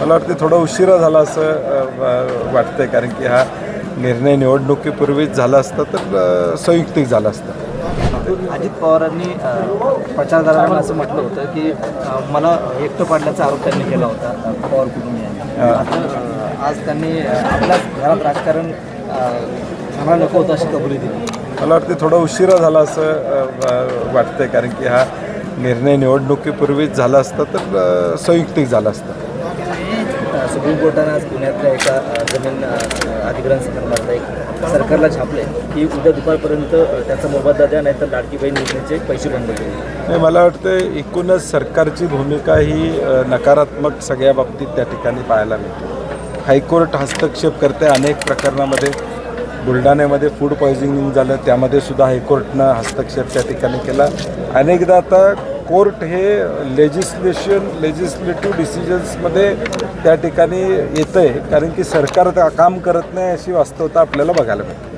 मला वाटते थोडा उशिरा झाला असं वाटतंय. कारण की हा निर्णय निवडणुकीपूर्वीच झाला असता तर संयुक्तिक झाला असता. अजित पवारांनी प्रचारदारांना असं म्हटलं होतं की मला एकटं पाडल्याचा आरोप त्यांनी केला होता पवार कुटुंबियांनी आज त्यांनी अ, आपल्याच घरात राजकारण झाला नको होतं अशी कबुली दिली. मला वाटते थोडा उशिरा झाला असं वाटतंय. कारण की हा निर्णय निवडणुकीपूर्वीच झाला असता तर संयुक्तिक झाला असता. सुप्रीम कोर्टानं आज पुण्यातल्या एका जमीन अधिग्रहण संदर्भात एक सरकारला छापले की उद्या दुपारपर्यंत त्याचा मोबदला द्या नाहीतर लाडकी बहीण योजनेचे पैसे बंद केले. मला वाटतं एकूणच सरकारची भूमिका ही नकारात्मक सगळ्या बाबतीत त्या ठिकाणी पाहायला मिळते. हायकोर्ट हस्तक्षेप करते अनेक प्रकरणामध्ये. बुलढाण्यामध्ये फूड पॉयझनिंग झालं त्यामध्ये सुद्धा हायकोर्टनं हस्तक्षेप त्या ठिकाणी केला. अनेकदा आता कोर्ट हे लेजिस्लेशन लेजिस्लेटिव्ह डिसिजन्समध्ये त्या ठिकाणी येतं आहे कारण की सरकार काम करत नाही अशी वास्तवता आपल्याला बघायला मिळते.